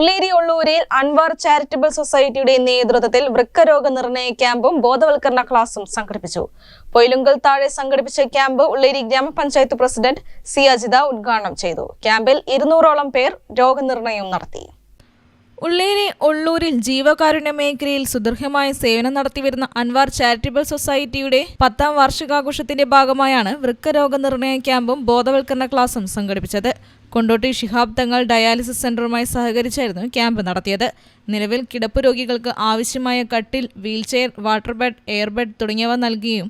Ulliyeri ഉള്ളൂരിൽ Anwar charitable സൊസൈറ്റിയുടെ നേതൃത്വത്തിൽ വൃക്കരോഗ നിർണയ ക്യാമ്പും ബോധവൽക്കരണ ക്ലാസും സംഘടിപ്പിച്ചു. പൊയിലുങ്കൽ താഴെ സംഘടിപ്പിച്ച ക്യാമ്പ് ഉള്ളേരി ഗ്രാമപഞ്ചായത്ത് പ്രസിഡന്റ് സി അജിത ഉദ്ഘാടനം ചെയ്തു. ക്യാമ്പിൽ ഇരുന്നൂറോളം പേർ രോഗനിർണയം നടത്തി. ഉള്ളേരി ഉള്ളൂരിൽ ജീവകാരുണ്യ മേഖലയിൽ സുദൃഢമായ സേവനം നടത്തിവരുന്ന അൻവാർ ചാരിറ്റബിൾ സൊസൈറ്റിയുടെ പത്താം വാർഷികാഘോഷത്തിന്റെ ഭാഗമായാണ് വൃക്കരോഗ നിർണയ ക്യാമ്പും ബോധവൽക്കരണ ക്ലാസും സംഘടിപ്പിച്ചത്. കൊണ്ടോട്ടി ഷിഹാബ് തങ്ങൾ ഡയാലിസിസ് സെന്ററുമായി സഹകരിച്ചായിരുന്നു ക്യാമ്പ് നടത്തിയത്. നിലവിൽ കിടപ്പ് രോഗികൾക്ക് ആവശ്യമായ കട്ടിൽ wheelchair water bed air bed തുടങ്ങിയവ നൽകിയും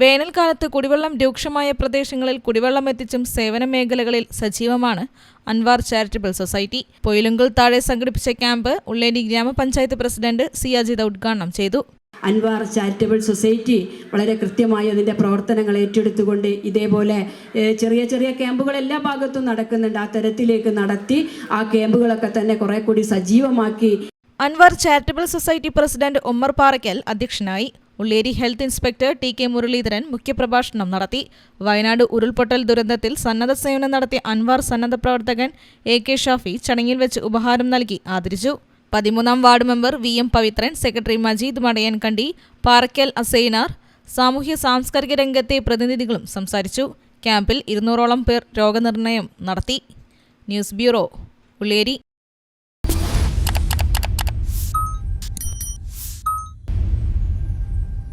വേനൽക്കാലത്ത് കുടിവെള്ളം രൂക്ഷമായ പ്രദേശങ്ങളിൽ കുടിവെള്ളം എത്തിച്ചും സേവന മേഖലകളിൽ സജീവമാണ് അൻവാർ ചാരിറ്റബിൾ സൊസൈറ്റി. പൊയിലുങ്കൽ താഴെ സംഘടിപ്പിച്ച ക്യാമ്പ് ഉള്ളേരി ഗ്രാമപഞ്ചായത്ത് പ്രസിഡന്റ് സി അജിത ഉദ്ഘാടനം ചെയ്തു. അൻവാർ ചാരിറ്റബിൾ സൊസൈറ്റി വളരെ കൃത്യമായി അതിന്റെ പ്രവർത്തനങ്ങൾ ഏറ്റെടുത്തുകൊണ്ട് ഇതേപോലെ ചെറിയ ചെറിയ ക്യാമ്പുകൾ എല്ലാ ഭാഗത്തും നടക്കുന്നുണ്ട്. ആ തരത്തിലേക്ക് നടത്തി ആ ക്യാമ്പുകളൊക്കെ തന്നെ കുറെ കൂടി സജീവമാക്കി. Anwar charitable society president Ummer Parakkal അധ്യക്ഷനായി. Ulleri health inspector T K Muraleedharan മുഖ്യപ്രഭാഷണം നടത്തി. വയനാട് ഉരുൾപൊട്ടൽ ദുരന്തത്തിൽ സന്നദ്ധ സേവനം നടത്തിയ അൻവാർ സന്നദ്ധ പ്രവർത്തകൻ എ കെ ഷാഫി ചടങ്ങിൽ വെച്ച് ഉപഹാരം നൽകി ആദരിച്ചു. പതിമൂന്നാം ward member V M Pavithran secretary Majeed Madayankandi Parakkal Asainar സാമൂഹ്യ സാംസ്കാരിക രംഗത്തെ പ്രതിനിധികളും സംസാരിച്ചു. ക്യാമ്പിൽ ഇരുന്നൂറോളം പേർ രോഗനിർണയം നടത്തി. News bureau Ulliyeri